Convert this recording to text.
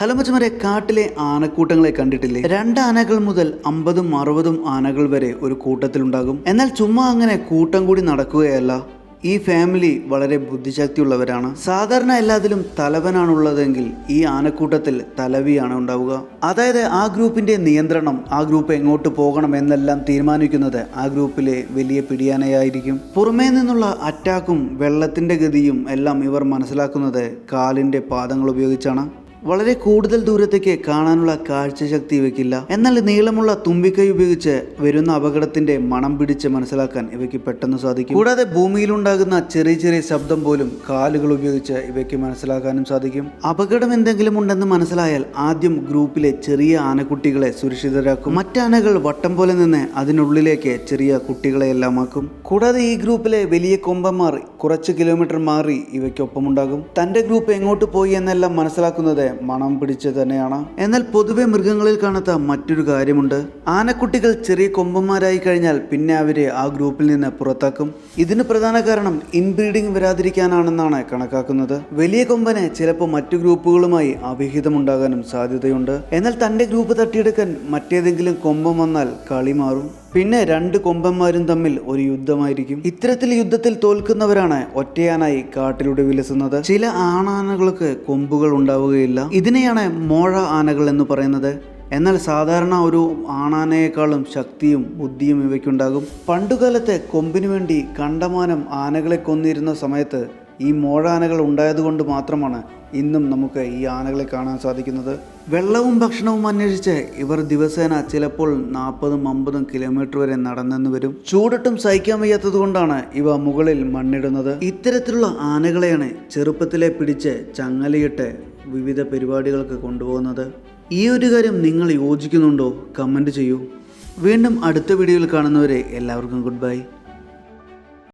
Hello മച്ചമാരെ കാട്ടിലെ ആനക്കൂട്ടങ്ങളെ കണ്ടിട്ടില്ലേ? രണ്ട് ആനകൾ മുതൽ അമ്പതും അറുപതും ആനകൾ വരെ ഒരു കൂട്ടത്തിലുണ്ടാകും. എന്നാൽ ചുമ്മാ അങ്ങനെ കൂട്ടം കൂടി നടക്കുകയല്ല. ഈ ഫാമിലി വളരെ ബുദ്ധിശക്തിയുള്ളവരാണ്. സാധാരണ എല്ലാത്തിലും തലവനാണുള്ളതെങ്കിൽ ഈ ആനക്കൂട്ടത്തിൽ തലവിയാണ് ഉണ്ടാവുക. അതായത് ആ ഗ്രൂപ്പിന്റെ നിയന്ത്രണം ആ ഗ്രൂപ്പ് എങ്ങോട്ട് പോകണം എന്നെല്ലാം തീരുമാനിക്കുന്നത് ആ ഗ്രൂപ്പിലെ വലിയ പിടിയാനയായിരിക്കും. പുറമേ നിന്നുള്ള അറ്റാക്കും വെള്ളത്തിന്റെ ഗതിയും എല്ലാം ഇവർ മനസ്സിലാക്കുന്നത് കാലിന്റെ പാദങ്ങൾ ഉപയോഗിച്ചാണ്. വളരെ കൂടുതൽ ദൂരത്തേക്ക് കാണാനുള്ള കാഴ്ചശക്തി ഇവയ്ക്കില്ല. എന്നാൽ നീളമുള്ള തുമ്പിക്കൈ ഉപയോഗിച്ച് വരുന്ന അപകടത്തിന്റെ മണം പിടിച്ച് മനസ്സിലാക്കാൻ ഇവയ്ക്ക് പെട്ടെന്ന് സാധിക്കും. കൂടാതെ ഭൂമിയിലുണ്ടാകുന്ന ചെറിയ ചെറിയ ശബ്ദം പോലും കാലുകൾ ഉപയോഗിച്ച് ഇവയ്ക്ക് മനസ്സിലാക്കാനും സാധിക്കും. അപകടം എന്തെങ്കിലും ഉണ്ടെന്ന് മനസ്സിലായാൽ ആദ്യം ഗ്രൂപ്പിലെ ചെറിയ ആനക്കുട്ടികളെ സുരക്ഷിതരാക്കും. മറ്റാനകൾ വട്ടം പോലെ നിന്ന് അതിനുള്ളിലേക്ക് ചെറിയ കുട്ടികളെ എല്ലാം ആക്കും കൂടാതെ ഈ ഗ്രൂപ്പിലെ വലിയ കൊമ്പന്മാർ കുറച്ച് കിലോമീറ്റർ മാറി ഇവയ്ക്കൊപ്പമുണ്ടാകും. തന്റെ ഗ്രൂപ്പ് എങ്ങോട്ട് പോയി എന്നെല്ലാം മനസ്സിലാക്കുന്നത് മണം പിടിച്ച് തന്നെയാണ്. എന്നാൽ പൊതുവെ മൃഗങ്ങളിൽ കാണാത്ത മറ്റൊരു കാര്യമുണ്ട്. ആനക്കുട്ടികൾ ചെറിയ കൊമ്പന്മാരായി കഴിഞ്ഞാൽ പിന്നെ അവരെ ആ ഗ്രൂപ്പിൽ നിന്ന് പുറത്താക്കും. ഇതിന് പ്രധാന കാരണം ഇൻബ്രീഡിംഗ് വരാതിരിക്കാനാണെന്നാണ് കണക്കാക്കുന്നത്. വലിയ കൊമ്പന് ചിലപ്പോൾ മറ്റു ഗ്രൂപ്പുകളുമായി അവിഹിതമുണ്ടാകാനും സാധ്യതയുണ്ട്. എന്നാൽ തന്റെ ഗ്രൂപ്പ് തട്ടിയെടുക്കാൻ മറ്റേതെങ്കിലും കൊമ്പം വന്നാൽ കളി മാറും. പിന്നെ രണ്ട് കൊമ്പന്മാരും തമ്മിൽ ഒരു യുദ്ധമായിരിക്കും. ഇത്തരത്തിൽ യുദ്ധത്തിൽ തോൽക്കുന്നവരാണ് ഒറ്റയാനായി കാട്ടിലൂടെ വിലസുന്നത്. ചില ആണാനകൾക്ക് കൊമ്പുകൾ ഉണ്ടാവുകയില്ല. ഇതിനെയാണ് മോഴ ആനകൾ എന്ന് പറയുന്നത്. എന്നാൽ സാധാരണ ഒരു ആണാനയേക്കാളും ശക്തിയും ബുദ്ധിയും ഇവയ്ക്കുണ്ടാകും. പണ്ടുകാലത്തെ കൊമ്പിനു വേണ്ടി കണ്ടമാനം ആനകളെ കൊന്നിരുന്ന സമയത്ത് ഈ മോഴാനകൾ ഉണ്ടായതുകൊണ്ട് മാത്രമാണ് ഇന്നും നമുക്ക് ഈ ആനകളെ കാണാൻ സാധിക്കുന്നത്. വെള്ളവും ഭക്ഷണവും അന്വേഷിച്ച് ഇവർ ദിവസേന ചിലപ്പോൾ നാൽപ്പതും അമ്പതും കിലോമീറ്റർ വരെ നടന്നെന്ന് വരും. ചൂടട്ടും സഹിക്കാൻ വയ്യാത്തത് കൊണ്ടാണ് ഇവ മുകളിൽ മണ്ണിടുന്നത്. ഇത്തരത്തിലുള്ള ആനകളെയാണ് ചെറുപ്പത്തിലെ പിടിച്ച് ചങ്ങലയിട്ട് വിവിധ പരിപാടികൾക്ക് കൊണ്ടുപോകുന്നത്. ഈ ഒരു കാര്യം നിങ്ങൾ യോജിക്കുന്നുണ്ടോ? കമന്റ് ചെയ്യൂ. വീണ്ടും അടുത്ത വീഡിയോയിൽ കാണുന്നവരെ എല്ലാവർക്കും ഗുഡ് ബൈ.